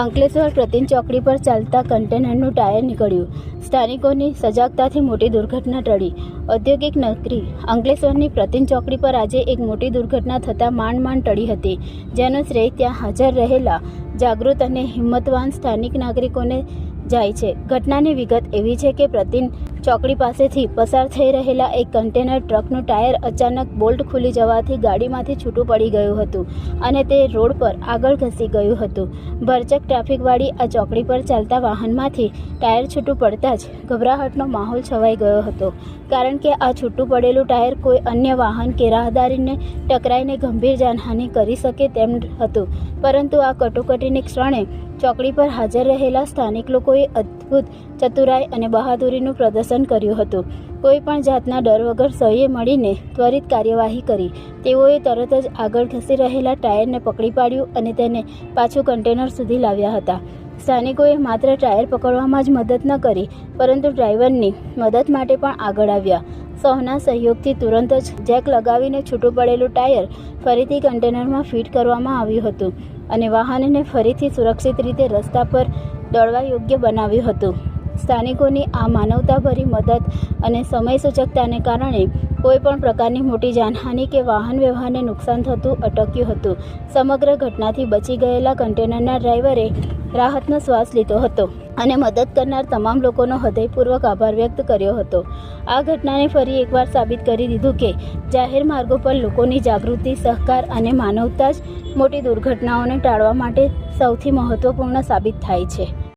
અંકલેશ્વર પ્રતિન ચોકડી પર ચાલતા કન્ટેનરનું ટાયર નીકળ્યું. સ્થાનિકોની સજાગતાથી મોટી દુર્ઘટના ટળી. ઔદ્યોગિક નગરી અંકલેશ્વરની પ્રતિન ચોકડી પર આજે એક મોટી દુર્ઘટના થતાં માંડ માંડ ટળી હતી, જેનો શ્રેય ત્યાં હાજર રહેલા જાગૃત અને હિંમતવાન સ્થાનિક નાગરિકોને જાય છે. ઘટનાની વિગત એવી છે કે પ્રતિન ચોકડી પાસેથી પસાર થઈ રહેલા એક કન્ટેનર ટ્રકનું ટાયર અચાનક બોલ્ટ ખુલી જવાથી ગાડીમાંથી છૂટું પડી ગયું હતું અને તે રોડ પર આગળ ઘસી ગયું હતું. ભરચક ટ્રાફિકવાળી આ ચોકડી પર ચાલતા વાહનમાંથી ટાયર છૂટું પડતા જ ગભરાહટનો માહોલ છવાઈ ગયો હતો. કારણ કે આ છૂટું પડેલું ટાયર કોઈ અન્ય વાહન કે રાહદારીને ટકરાઈને ગંભીર જાનહાનિ કરી શકે તેમ હતું. પરંતુ આ કટોકટીની ક્ષણે ચોકડી પર હાજર રહેલા સ્થાનિક લોકોએ અદ્ભુત, ચતુરાઈ અને બહાદુરીનું પ્રદર્શન કર્યું હતું. કોઈ પણ જાતના ડર વગર સહીએ મળીને ત્વરિત કાર્યવાહી કરી. તેઓએ તરત જ આગળ ખસી રહેલા ટાયરને પકડી પાડ્યું અને તેને પાછું કન્ટેનર સુધી લાવ્યા હતા. સ્થાનિકોએ માત્ર ટાયર પકડવામાં જ મદદ ન કરી, પરંતુ ડ્રાઈવરની મદદ માટે પણ આગળ આવ્યા. સૌના સહયોગથી તુરંત જ જેક લગાવીને છૂટું પડેલું ટાયર ફરીથી કન્ટેનરમાં ફિટ કરવામાં આવ્યું હતું અને વાહનને ફરીથી સુરક્ષિત રીતે રસ્તા પર દોડવા યોગ્ય બનાવ્યું હતું. સ્થાનિકોની આ માનવતાભરી મદદ અને સમય સૂચકતાને કારણે કોઈ પણ પ્રકારની મોટી જાનહાનિ કે વાહન વ્યવહારને નુકસાન થતું અટક્યું હતું. સમગ્ર ઘટનાથી બચી ગયેલા કન્ટેનરના ડ્રાઈવરે રાહતનો શ્વાસ લીધો હતો અને મદદ કરનાર તમામ લોકોનો હૃદયપૂર્વક આભાર વ્યક્ત કર્યો હતો. આ ઘટનાને ફરી એકવાર સાબિત કરી દીધું કે જાહેર માર્ગો પર લોકોની જાગૃતિ, સહકાર અને માનવતા જ મોટી દુર્ઘટનાઓને ટાળવા માટે સૌથી મહત્વપૂર્ણ સાબિત થાય છે.